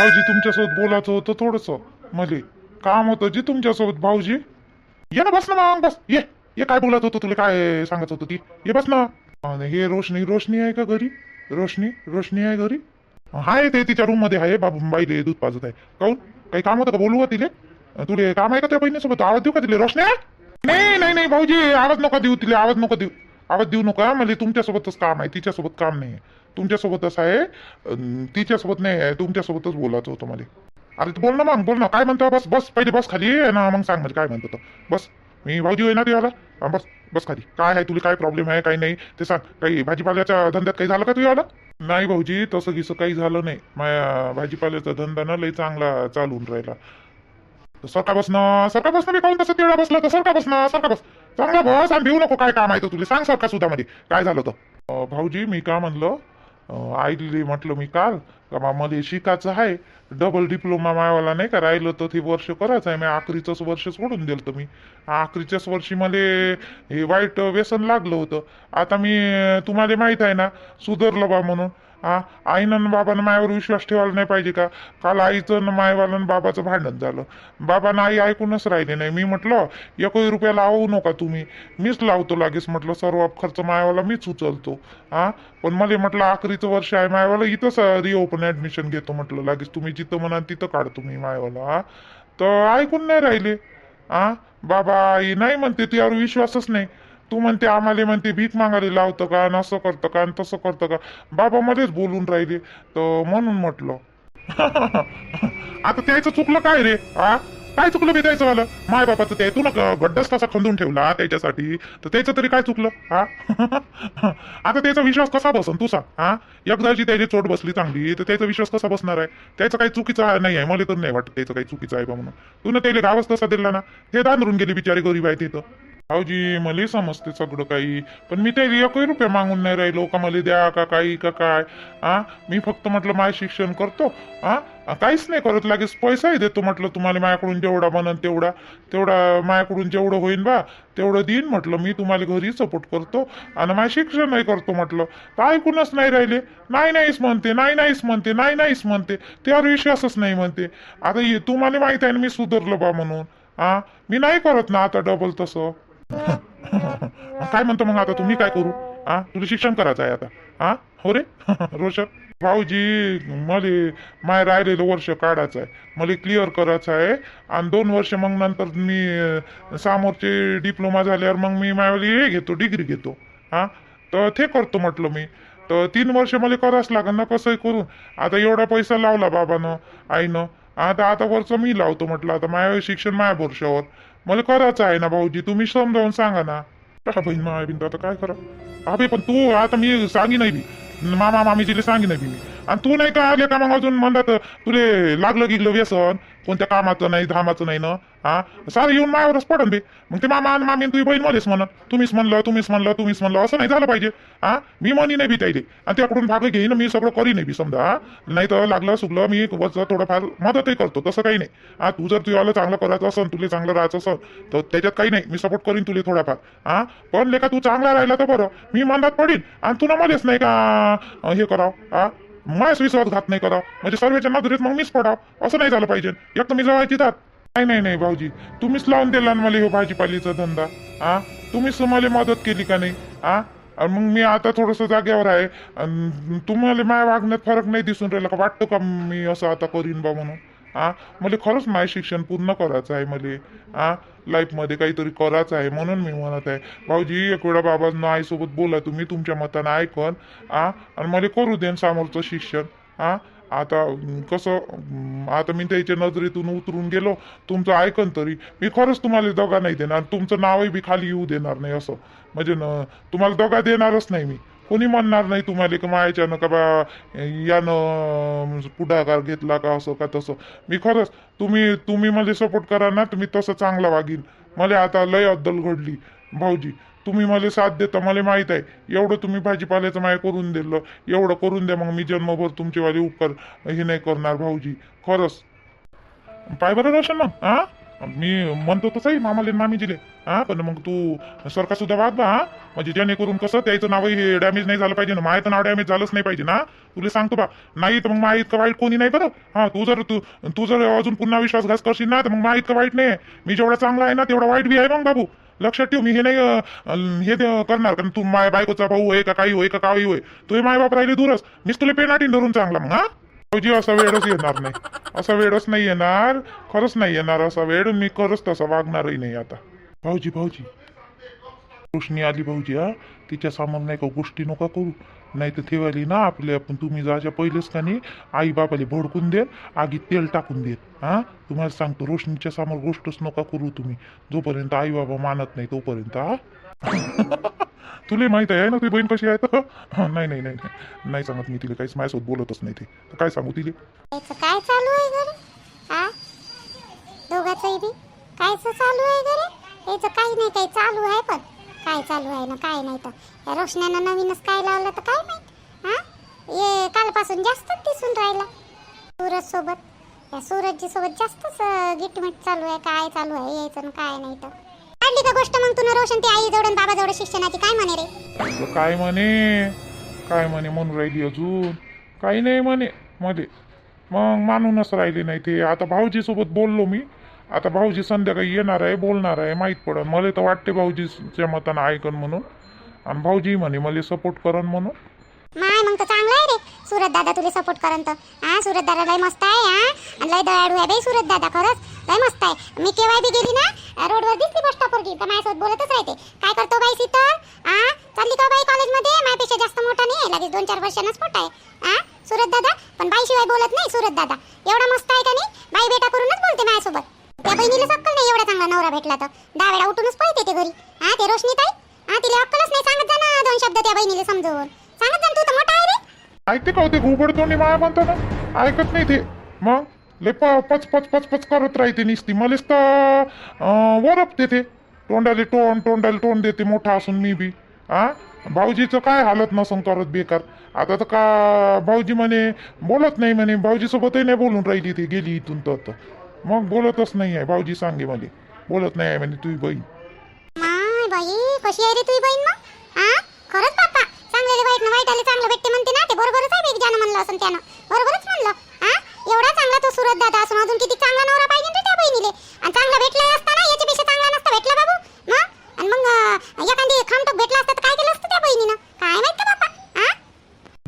भाऊजी तुमच्यासोबत बोलायचं होतं थोडस. मले काम होतं जी तुमच्यासोबत भाऊजी. ये ना बस ना मग बस. ये. ये काय बोलत होतं तुला काय सांगत होतं ती? ये बस ना. अन हे रोशनी रोशनी आहे का घरी? रोशनी रोशनी आहे घरी? हाय ते तिच्या रूममध्ये आहे बाबू बाईले दूध पाजत आहे. काऊन? काही काम होतं का? बोलू का तिले? तुले काम आहे का त्या बहिणीसोबत? आवाज देऊ का तिले रोशनी? नाही नाही नाही भाऊजी आवाज नका देऊ तिले आवाज नको देऊ. आवाज देऊ नका म्हणजे तुमच्यासोबतच काम आहे तिच्यासोबत काम नाही आहे तुमच्यासोबतच आहे. तिच्यासोबत नाही आहे. तुमच्यासोबतच बोलायचं होतं मला. अरे तू बोल ना मग बोल ना. काय म्हणतो? बस बस. पहिले बस खाली ये ना. मग सांग म्हणजे काय म्हणतो बस. मी भाऊजी होय ना बस बस खाली. काय आहे तुला? काय प्रॉब्लेम आहे? काही नाही? ते सांग. काही भाजीपाल्याच्या धंद्यात काही झालं का तुझ्याला नाही भाऊजी तसं गिसं काही झालं नाही. माझ्या भाजीपाल्याचा धंदा ना लई चांगला चालून राहिला. सरका बस ना. सरका बस ना. मी काऊन तसं तेवढा बसला? तर सरका बस ना. सरका बस. चांगला बस. आणि देऊ नको. काय काम आहे तर तुला सांग सरका सुद्धा मध्ये. काय झालं तर भाऊजी मी का म्हणलं? आईली म्हटलं मी काल का बा मला शिकायचं आहे डबल डिप्लोमा मायवाला नाही का राहिलं तर ते वर्ष करायचं आहे मी आखरीचंच वर्ष सोडून दिलं तर मी. आखरीच्याच वर्षी मला हे वाईट व्यसन लागलं होतं. आता मी तुम्हाला माहीत आहे ना सुधरलं बा म्हणून. हा? आईनं आणि बाबानं मायावर विश्वास ठेवायला नाही पाहिजे का? काल आईचं न मायवालं आणि बाबाचं भांडण झालं. बाबानं आई ऐकूनच राहिले नाही. मी म्हटलं एकही रुपया लावू नका तुम्ही. मीच लावतो लागेच. म्हटलं सर्व खर्च मायावाला मीच उचलतो. हा? पण मला म्हटलं आखरीचं वर्ष आहे मायावाला इथंच रिओपन ऍडमिशन घेतो. म्हटलं लागेच तुम्ही जिथं म्हणाल तिथं काढतो मी मायावाला. हा? तर ऐकून नाही राहिले. हा? बाबा आई नाही म्हणते तुझ्यावर विश्वासच नाही. तू म्हणते आम्हाला म्हणते भीक मागायला लावतं का आणि असं करतं का आणि तसं करतं का? बाबा मध्येच बोलून राहिले. तर म्हणून म्हटलं आता त्याचं चुकलं काय रे? हा काय चुकलं बी त्याचं मला माय बापाचं ते तू ना गड्डाच कसा खंदून ठेवला त्याच्यासाठी. तर त्याचं तरी काय चुकलं? हा आता त्याचा विश्वास कसा बसन तू सांग हा एकदाची त्याची चोट बसली चांगली तर त्याचा विश्वास कसा बसणार आहे? त्याचं काही चुकीचं नाही आहे मला तर नाही वाटत त्याचं काही चुकीचं आहे बा म्हणून. तू ना त्याला गावच तसा दिला ना. हे दांदरून गेले बिचारे गरीब आहे तिथं भाऊजी मला समजते सगळं काही पण मी त्याला एकही रुपये मागून नाही राहिलो. का मला द्या का काही का काय? आ? मी फक्त म्हटलं माय शिक्षण करतो. आ? काहीच नाही करत. लागेच पैसाही देतो म्हटलं तुम्हाला माझ्याकडून जेवढा बनन तेवढा तेवढा माझ्याकडून जेवढं होईन बा तेवढं देईन म्हटलं मी तुम्हाला घरी सपोर्ट करतो. आणि माझं शिक्षणही करतो म्हटलं. तर ऐकूनच नाही राहिले. नाही नाहीच म्हणते नाही नाहीच म्हणते नाही नाहीच म्हणते. त्यावर विश्वासच नाही म्हणते. आता तुम्हाला माहीत आहे ना मी सुधारलो बा म्हणून. आ? मी नाही करत ना आता डबल तसं. काय म्हणतो मग आता तुम्ही काय करू? हा तुला शिक्षण करायचं आहे आता. हा हो रे? रोशन? भाऊजी मला माय राहिलेलं वर्ष काढायचं आहे. मला क्लिअर करायचं आहे. आणि दोन वर्ष मग नंतर मी समोरचे डिप्लोमा झाल्यावर मग मी माझ्यावाली हे घेतो डिग्री घेतो. हा तर ते करतो म्हटलं मी. तर तीन वर्ष मला करावंच लागेल ना कसंही करून आता एवढा पैसा लावला बाबानं आईनं. आता आता वरचं मी लावतो म्हटलं आता माया शिक्षण माया बोरशावर मला करायचं आहे ना भाऊजी तुम्ही समजावून सांगा ना. कशा बहीण माया बिंदू आता काय करा अबे पण तू आता मी सांगी नाही बी. मामा मामीजीला सांगी नाही बी मी. आणि तू नाही का आले का मग अजून म्हणतात तुले लागलं गिगलं व्यसन? कोणत्या कामाचं नाही धामाचं नाही ना? हा? सारं येऊन मायावरच पडन बे. मग ते मामा आणि मामी आणि तुझी बहीण मध्येच म्हणत तुम्हीच म्हणलं तुम्हीच म्हणलं तुम्हीच म्हणलं असं नाही झालं पाहिजे. हा? मी म्हणी नाही बी त्याईले. आणि त्याकडून भाग घेईन मी सगळं करी नाही बी समजा हा? नाही तर लागलं सुगलं मी थोडंफार मदतही करतो तसं काही नाही. हा तू जर तुला चांगलं करायचं असेल तुला चांगलं राहायचं असेल तर त्याच्यात काही नाही. मी सपोर्ट करीन तुला थोडाफार हा? पण लेखा तू चांगला राहिला तर बरं. मी मनात पडीन. आणि तुला मध्येच नाही का हे करावं हा? माझ्याच विश्वासघात नाही करा. म्हणजे सर्वेच्या नजरेत मग मीच पडाव. असं नाही झालं पाहिजे. एक तर मी जवळ दात. नाही नाही नाही भाऊजी. तुम्हीच लावून दिला ना मला हे भाजीपालीचा धंदा. हा तुम्हीच मला मदत केली का नाही? हा मग मी आता थोडस जागेवर आहे. तुम्हाला माझ्या वागण्यात फरक नाही दिसून राहिला का? वाटतं का मी असं आता करीन बा म्हणून? हा मला खरंच माय शिक्षण पूर्ण करायचं आहे मला. हा लाईफमध्ये काहीतरी करायचं आहे म्हणून मी म्हणत आहे. भाऊजी एक वेळा बाबांना आईसोबत बोला तुम्ही तुमच्या मतानं ऐकन आ? आणि मला करू देन समोरचं शिक्षण हा आता कसं आता मी त्याच्या नजरेतून उतरून गेलो तुमचं ऐकन तरी. मी खरंच तुम्हाला दगा नाही देणार तुमचं नावही बी खाली येऊ देणार नाही असं. म्हणजे न तुम्हाला दगा देणारच नाही मी. कोणी म्हणणार नाही तुम्हाला की मायाच्यानं का बा यानं पुढाकार घेतला का असं का तसं. मी खरंच तुम्ही तुम्ही मला सपोर्ट करा ना तुम्ही तसं चांगला वागीन. मला आता लय अद्दल घडली भाऊजी. तुम्ही मला साथ देता मला माहीत आहे. एवढं तुम्ही भाजीपाल्याचं माय करून दिलं. एवढं करून द्या मग मी जन्मभर तुमचेवाले उपकार हे नाही करणार भाऊजी. खरंच. पाय बरं रोशन मग हां? मी म्हणतो तसंही मामाले मामी दिले हा पण मग तू सरका सुद्धा वाद बा हा. म्हणजे जेणेकरून कसं त्याचं नाव हे डॅमेज नाही झालं पाहिजे ना. मायचं नाव डॅमेज झालंच नाही पाहिजे ना. तुला सांगतो बा. नाही तर मग माय इतकं वाईट कोणी नाही बरं. हा तू जर तू तू जर अजून पुन्हा विश्वासघात करशील ना तर मग माय इतकं वाईट नाही. मी जेवढा चांगला आहे ना तेवढा वाईट बी आहे मग बाबू. लक्षात ठेव मी हे नाही हे ते करणार. कारण तू माय बायकोचा भाऊ आहे का काही होय का काही होय तू माय बाप राहिले दूरच. मीच तुला पेनाटी धरून चांगला मग हा. भाऊजी असा वेळच येणार नाही. असा वेळच नाही येणार खरंच नाही येणार असा वेळ. मी खरंच तसा वागणारही नाही आता. भाऊजी भाऊजी. रोशनी आली भाऊजी हा. तिच्या समोर नाही का गोष्टी नका करू. नाही तर ठेवायली ना आपले आपण तुम्ही जायच्या पहिलेच का नाही आई बाबाला भडकून दे आगीत तेल टाकून देल हा. तुम्हाला सांगतो रोशनीच्या समोर गोष्टच नका करू तुम्ही. जोपर्यंत आई बाबा मानत नाही तोपर्यंत हा. तुला माहीत आहे ना तुझी बहीण कशी आहे? तर नाही नाही नाही नाही. सांगत मी तिला काहीच माझ्यासोबत बोलतच नाही ते. तर काय सांगू तिले? काय चालू आहे घरी? हा दोघांचंही बी? कायचं चालू आहे घरी? याचं काही नाही काही चालू आहे पण. काय चालू आहे ना काय नाही तर. रोशन्यानं नवीनच काय लावलं तर काय माहीत? हा ये कालपासून जास्तच दिसून राहिला. सूरज सोबत. या सूरजजी सोबत जास्तच गिटमिट चालू आहे काय चालू आहे यायचं काय नाही तर. काढली का गोष्ट मग तुला रोशन ते आई जवळ बाबा जवळ शिक्षणाची काय म्हणे रे? काय म्हणे? काय म्हणे म्हणून राहिली अजून? काही नाही म्हणे मध्ये. मग मानूनच राहिली नाही ते. आता भाऊजी सोबत बोललो मी. आता भाऊजी संध्याकाळी येणार आहे बोलणार आहे माहीत पडन. मला तर वाटते भाऊजीच्या मतानं ऐकन म्हणून. आणि भाऊजी म्हणे मला सपोर्ट करन म्हणून. माय मग तर चांगलं आहे रे. सुरत दादा तुला सपोर्ट करन तर. हा सुरत दादा लय मस्त आहे हा. आणि लय दयाळू आहे बाई सुरत दादा खरंच. लय मस्त आहे. मी केव्हा बी गेली ना रोडवर दिसली बस स्टॉपवर गेली तर माझ्यासोबत बोलतच राहते. काय करतो बाई सीतर हा चालली का बाई कॉलेजमध्ये माझ्यापेक्षा जास्त मोठा नाही आहे. लगेच दोन चार वर्षांनाच मोठा आहे. हा सुरत दादा? पण बाईशिवाय बोलत नाही सुरत दादा. एवढा मस्त आहे का नाही? बाई बेटा करूनच बोलते माझ्यासोबत. त्या बहिणीला सक्कल नाही एवढा चांगला नवरा भेटला तर. तोंडी माया म्हणतो ना ऐकत नाही ते. मग? लय प पच पच पच पच करत राहते निसती. मलेच तर वरपते ते. तोंडाले तोंड तोंडाले तोंड देते मोठा असून मी बी. हा भाऊजीचं काय हालत नसून करत बेकार. आता तर का भाऊजी म्हणे बोलत नाही म्हणे. भाऊजीसोबतही नाही बोलून राहिली ती गेली इथून तर मग बोलतच नाही आहे. भाऊजी सांगे मला बोलत नाही आहे म्हणे तुझी बहीण. माय बाई कशी आहे रे तुझी बहीण मग? खरंच बाप्पा ना वाईट आले चांगलं भेटते म्हणते ना ते बरोबरच आहे बाई म्हणलं असं त्यानं. बरोबरच म्हणलं हा? एवढा चांगला तो सुरत दादा असून अजून किती चांगला नवरा पाहिजे रे त्या बहिणीले? आणि चांगला भेटला असता ना याच्यापेक्षा चांगला नसता भेटला बाबू मग आणि मग एखादी खामटोक भेटला असता तर काय केलं असतं त्या बहिणीनं? काय माहीत का बाप्पा हा?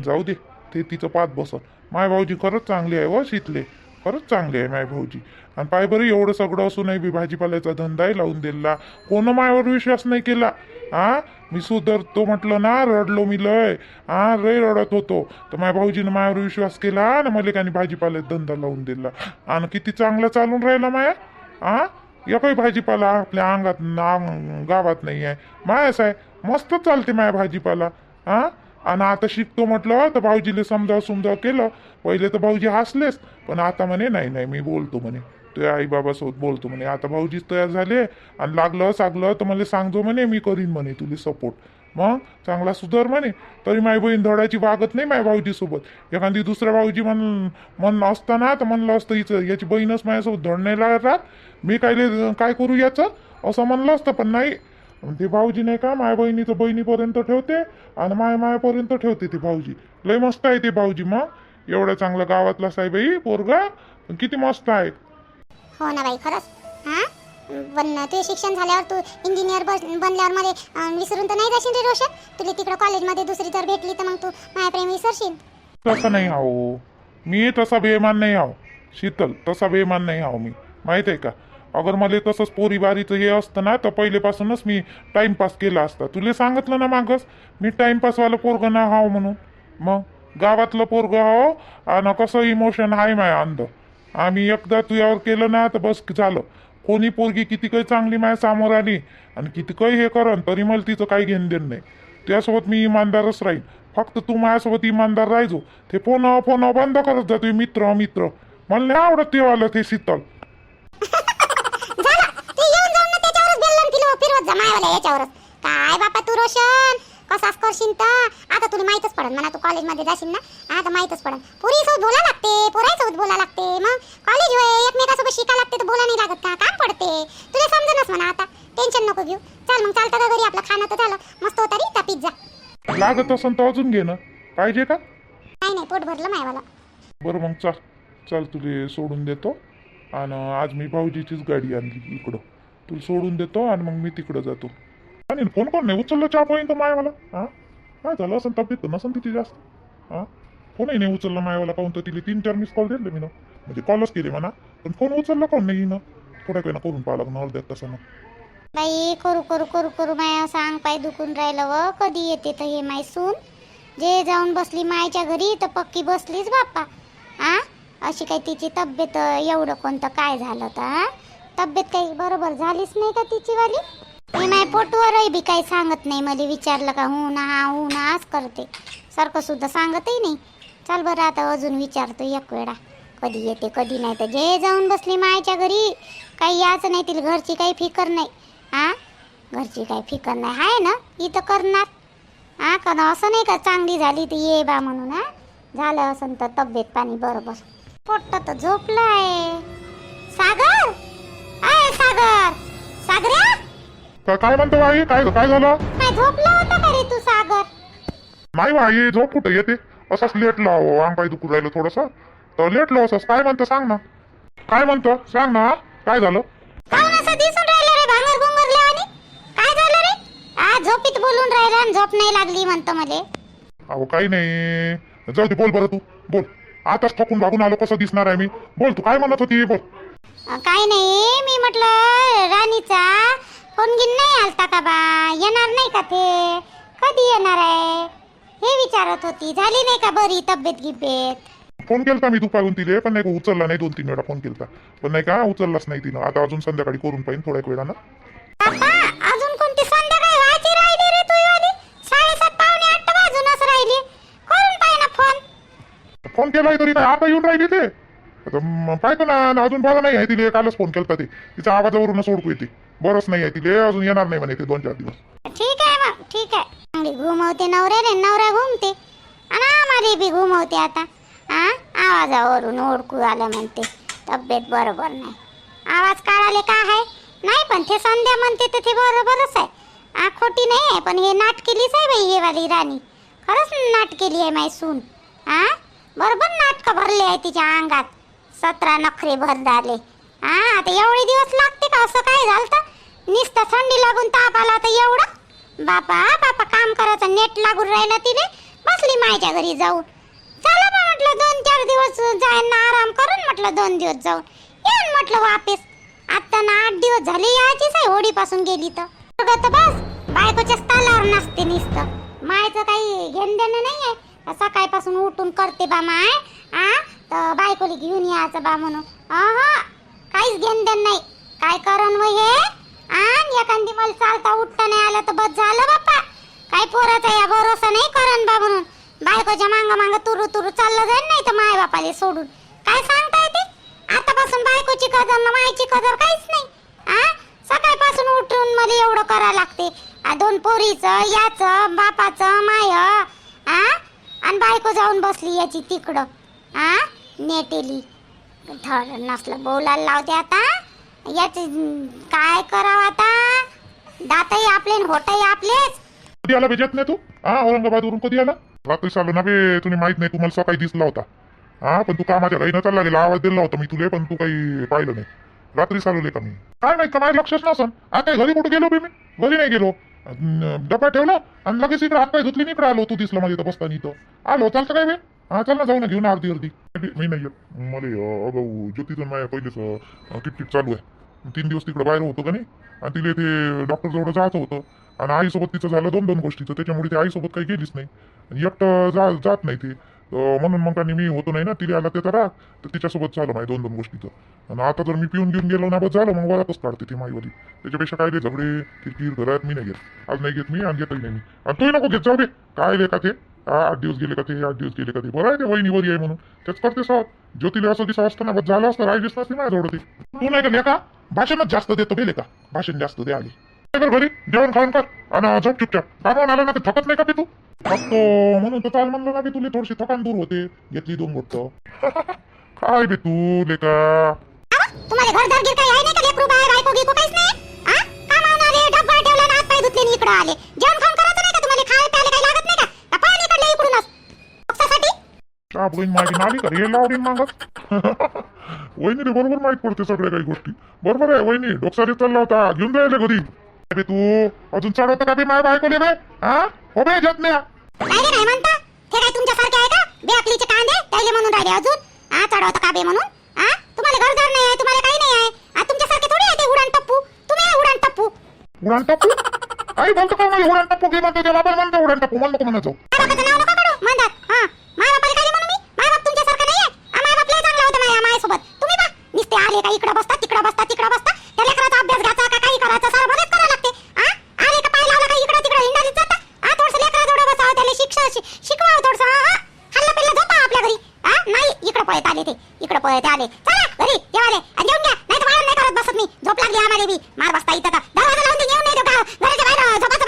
जाऊ दे ते तिचं पाच बसल. माय भाऊजी खरंच चांगली आहे व शीतले. खरंच चांगले आहे माय भाऊजी. आणि पाय बरं एवढं सगळं असूनही बी भाजीपाल्याचा धंदाही लावून दिला कोण मायावर विश्वास नाही केला? आ? मी सुधरतो म्हटलं ना रडलो मी लय. आ लय रडत होतो. तर माझ्या भाऊजीनं मायावर विश्वास केला ना मलिकाने भाजीपाल्याचा धंदा लावून दिला. आणि किती चांगला चालून राहिला माया? आ? एकही भाजीपाला आपल्या अंगात ना- गावात नाही आहे मायाच आहे मस्त चालते माया भाजीपाला. हा आणि आता शिकतो म्हटलं तर भाऊजीला समजाव समजाव केलं. पहिले तर भाऊजी हसलेच पण आता म्हणे नाही नाही मी बोलतो म्हणे. तुझ्या आई बाबासोबत बोलतो म्हणे आता भाऊजीच तयार झाले आणि लागलं सागलं तर मला सांगतो म्हणे मी करीन म्हणे तुला सपोर्ट मग चांगला सुधार म्हणे तरी माय बहीण धडाची वागत नाही माय भाऊजीसोबत. एखादी दुसऱ्या भाऊजी म्हण म्हणलं असताना तर म्हणलं असतं हिचं याची बहीणच माझ्यासोबत धड नाही राहत मी काय काय करू याचं? असं म्हणलं असतं पण नाही. ते भाऊजी नाही का माय बहिणीचं बहिणीपर्यंत ठेवते आणि माय मायापर्यंत ठेवते ते भाऊजी. लय मस्त आहे ते भाऊजी मग. एवढ्या चांगलं गावातला साहेबाई पोरगा. किती मस्त आहे. हो ना बाई खरंच? हा? पण तुझे शिक्षण झाल्यावर तू इंजिनियर बनल्यावर मध्ये विसरून तर नाही जाशील रे रोशन? तुला तिकडं कॉलेजमध्ये दुसरी जर भेटली तर मग तू माझ्या प्रेम विसरशील. तसं नाही आहो. मी तसा बेमान नाही आहो. शीतल तसा बेमान नाही आहो मी. माहीत आहे का? अगर मला तसंच पोरीबारीचं हे असतं ना तर पहिलेपासूनच मी टाइमपास केला असता. तुला सांगितलं ना मागच? मी टाइमपासवालं पोरगं ना हाव म्हणून. मग? गावातलं पोरगं हाव आणि कसं इमोशन आहे माझ्या अंध? आम्ही एकदा तुझ्यावर केलं ना तर बस झालं. कोणी पोरगी किती काही चांगली माझ्यासमोर आली आणि किती काही हे करन तरी मला तिचं काही घेणं देणं नाही. त्यासोबत मी इमानदारच राहीन. फक्त तू माझ्यासोबत इमानदार राहायचो. ते फोन फोन बंद करत जा तुम्ही मित्र मित्र. मला नाही आवडत ते वाला ते शीतल. ना काय बापा तू रोशन? कसाच करशील तर? आता तुला माहितच पडन. मला तू कॉलेजमध्ये जाशील ना? आता माहितच पडन. लागत असन तर अजून घे ना. पाहिजे का? नाही नाही पोट भरलं मायवाला. बरं मग चाल. चाल तुले सोडून देतो. आणि आज मी भाऊजीचीच गाडी आणली इकडं. तुला सोडून देतो आणि मग मी तिकडं जातो. आणि फोन कोण नाही उचललं चहा पाहिजे तर मायवाला? हां काय झालं? असं तब्येत नसन तिथे जास्त. हां फोनही नाही उचलला मायवाला काहून तर तिला तीन चार मिस कॉल दिले मी ना म्हणजे कॉलच केले म्हणा. पण फोन उचलला कोण नाही ना थोड्या वेळा करून पाहा लागणार अर्ध्यात तसं मग बाई करू करू करू करू माय सांग पाय दुखून राहिलं व कधी येते तर हे माय सून? जे जाऊन बसली मायच्या घरी तर पक्की बसलीच बाप्पा. आ? अशी काही तिची तब्येत एवढं कोणतं काय झालं तर आ? तब्येत काही बरोबर झालीच नाही का तिची वाली मी माय पोटवरही बी काही सांगत नाही मला विचारलं का हो ना हा हो ना आज करते. सारखं सुद्धा सांगतही नाही. चल बरं आता अजून विचारतो एक वेळा. कधी येते कधी नाही तर जे जाऊन बसली मायच्या घरी काही याच नाही तिला घरची काही फिकर नाही. हा घरची काही फिकर नाही. आहे ना? इथं करणार. हा का ना असं नाही का चांगली झाली तर ये बा म्हणून हा झालं असं तर तब्येत पाणी बरोबर. पोट्ट तर झोपलाय. सागर? आहे सागर! सागऱ्या? का- काय म्हणतो बाई? काय काय झालं? काय झोपला होता का रे तू सागर? नाही बाई झोप कुठं येते? असंच लेटलो अहो अंग पाय दुखू राहिलं थोडंसं. तर लेटलो असंच. काय म्हणतो सांग ना. काय म्हणतो? सांग ना काय झालं? काऊन असं दिसून राहिलं रे भांगर भुंगरले आणि काय झालं रे आ झोपीत बोलून राहिला आणि झोप नाही लागली म्हणतो मले. अहो काही नाही. जाऊ दे बोल बरं तू. बोल. आताच थकून भागून आलो कसं दिसणार आहे मी? बोल तू काय म्हणत होती? बोल. अ, काय नाही. मी म्हटलं राणीचा फोन गिन नाही आलता का बा? येणार नाही का ते? कधी येणार आहे? हे विचारत होती. झाली नाही का बरी तब्येत गिब्येत? फोन केलता मी दुपारून तिले पण नाही का उचलला नाही दोन तीन वेळा फोन केलता. पण नाही का उचललाच नाही तिनं. आता अजून संध्याकाळी करून पाहिजे थोड्या वेळानं. बाप्पा अजून कोणती संध्याकाळी व्हायची राहिली रे तू वाली साडेसात पावणे आठ वाजूनच राहिली करून पाय ना फोन फोन केलाय तरी. नाही आता येऊन राहिली ते. पाहतो ना अजून बरं नाही आहे तिले. कालच फोन केलता ते. तिचा आवाजावरूनच ओळखू येते. बरंच नाही आहे तिले. अजून येणार नाही म्हणे ते दोन चार दिवस. ठीक आहे मग ठीक आहे. चांगली घुमवते नवऱ्याने नवरा घुमते. आणि आम्हाला बी घुमवते आता. हा आवाजावरून ओळखू आलं म्हणते. तब्येत बरोबर नाही. आवाज काढाले का आहे? नाही पण ते संध्या म्हणते तर ते बरोबरच आहे. आ खोटी नाही आहे पण हे नाटकेलीच आहे बाई हे वाली राणी. खरंच नाटकेली आहे माय सून. हा बरोबर नाटकं भरले आहे तिच्या अंगात. सतरा नखरे भर झाले. हा आता एवढे दिवस लागते का? असं काय झालं तर नुसतं थंडी लागून ताप आला तर एवढं? बापा बापा काम करायचं नेट लागून राहिलं तिने. बसली मायच्या घरी जाऊन. चला बा म्हटलं दोन चार दिवस जाईन ना आराम करून म्हटलं दोन दिवस जाऊन. येऊन म्हटलं वापिस. आता ना आठ दिवस झाले यायचीच आहे होडीपासून गेली तर. तर बस बायकोच्या तालावर नसते नुसतं. मायचं काही घेणं देणं नाही आहे सकाळपासून उठून करते बा माय. आ तर बायकोली घेऊन यायचं बा म्हणून. अह काहीच घेणं देणं नाही. काय करण व हे? आणि एखादी मला चालता उठता नाही आलं तर बस झालं बाप्पा. काय पोराचा या भरोसा नाही करण बा म्हणून. बायकोच्या मांग मांग तुरु तुरु चाललं जाईल नाही तर माय बापाले सोडून. काय सांगता येते? आतापासून बायकोची कदर ना मायची कदर काहीच नाही. आ सकाळपासून उठून मला एवढं करावं लागते. आ, दोन पोरीचं याचं बापाचं माय. आ आणि बायको जाऊन बसली याची तिकडं. आ? नेटेली. धड नसलं बोलायला लावते आता. याच काय करावं आता? दातही आपले न होटही आपलेच. कधी आला भेजत नाही तू? हा औरंगाबादवरून कधी आला? रात्री चालू ना बे तुम्ही माहीत नाही तुम्हाला सकाळी दिसला होता. हा पण तू कामाच्या घरी चालला गेला आवाज दिला होता मी तुले पण तू काही पाहिलं नाही. रात्री चालवले का मी? काय माहीत का माझ्या लक्षच नसन. आता घरी कुठे गेलो बे मी? घरी नाही गेलो. डबा ठेवला आणि लगेच इकडे हात पाय धुतली इकडे आलो तू दिसला माझ्या इथं बसताना इथं. आलो चालतं काय वे हा चल ना जाऊ ना घेऊ ना अर्धी अर्धी. मी नाही येत. मला अगाऊ ज्योतीचं माझ्या पहिलेच किटकिट चालू आहे. तीन दिवस तिकडे बाहेर होतो का नाही? आणि तिला ते डॉक्टर जवळ जायचं होतं. आणि आईसोबत तिचं झालं दोन दोन गोष्टीचं. त्याच्यामुळे ती आईसोबत काही गेलीच नाही. आणि एकटं जा जात नाही ते. म्हणून मग आणि मी होतो नाही ना तिला आला त्याचा राग. तर तिच्यासोबत झालं माझ्या दोन दोन गोष्टीचं. आणि आता जर मी पिऊन घेऊन गेलो ना बस झालं मग वरातच काढते ती माईवाली. त्याच्यापेक्षा काय रे झगडे किरकिर घरात मी नाही घेत. आज नाही घेत मी आणि घेतही नाही मी. आणि तोही नको घेत जाऊ दे. काय रे का ते आठ दिवस गेले का ते आठ दिवस गेले का ते बरं आहे ते वहिनी वरी आहे म्हणून. तेच करते सर ज्योतीला असं दिसा असतं ना बस झालं असतं राहिलीच नसते माझ्याजवळ ते. तू नाही का लेखा भाषणच जास्त देतो बे का? भाषण जास्त दे आली कर घरी. जेवण खाऊन कर. आणि झोप चुपचाप कामावून आला ना ते थकत नाही का ते तू थकतो म्हणून तर चाल म्हणलं ना की तुला थोडीशी थकान दूर होते. घेतली दोन गोष्ट काय बे तू लेका तुम्हाला घर गिर काही आहे नाही का? लेकरू बाहेर बायको गिको काहीच नाही? आ? कामावून आले डब्बा ठेवला ना हात पाय धुतले इकडे आले. जेवण खाऊन करायचं नाही का तुम्हाला? खाय प्यायला काही लागत नाही का? का बहीण माझी नाली का रे लावडी मागत वहिनी रे बरोबर माहीत पडते सगळ्या काही गोष्टी. बरोबर आहे वहिनी. डोकसारी चालला होता. घेऊन जायला कधी बे तू? अजून चढवतो का बे माय बायकोले बे हा? हो बे जत नाही म्हणता? ते काय तुमच्यासारखे आहे का? बेअकलीचे कांदे त्याले म्हणून राहिले अजून? हा चढवतं का बे म्हणून? हा? तुम्हाला घरदार नाही आहे तुम्हाला काही नाही आहे. हा तुमच्यासारखे थोडी आहे ते उडान टप्पू. तुम्ही आहे उडान टप्पू. उडान टाकू आई बोलतो का मला उडान टाकू घे म्हणतो त्याला पण म्हणतो उडान टाकू म्हणतो बापाचं नाव नका काढू म्हणतात हा माय बापाला काय म्हणू मी माय बाप तुमच्यासारखं नाही आहे माय बाप लय चांगला होता माझ्या मायसोबत तुम्ही पा नुसते आले का इकडे बसता तिकडे बसता तिकडे बसता त्या लेकराचा अभ्यास घ्यायचा का काही करायचं सारं मदत करावं लागते हा आले का पाय लावला का इकडे तिकडे हिंडारीत जाता हा थोडस लेकरा जोडं बसावं त्याला शिक्षा शि- शिकवावं थोडस हा हल्ला पिल्ला झोपा आपल्या घरी हा नाही इकडे पळत आले ते इकडे पळत आले चला घरी जेवाले आणि जेवून घ्या नाही तर वाळण नाही करत बसत मी झोप आम्हाला बी मार बसता इथं का दरवाजा लावून ते येऊन नाही देऊ का घराच्या बाहेर झोपाचं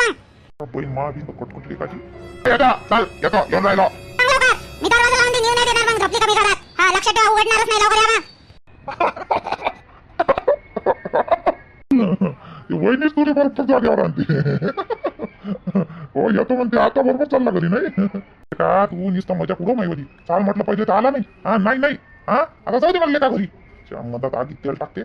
मग बहीण मा बी कटकुटली काची. येता चल येतो येऊन राहिलो. सांग लवकर मी दरवाजा लावून देऊन नाही देणार मग. झोपली का मी घरात? हा लक्षात ठेवा उघडणारच नाही लवकर या वहिनीच तुझी बरोबर जागेवर आणते हो येतो म्हणते आता बरोबर चालला घरी नाही? का तू नुसतं मजा कुठं नाही होती चाल म्हटलं पाहिजे तर आला नाही. हा नाही नाही. हा आता जाऊ दे म्हणले का घरी? मधात आगीत तेल टाकते.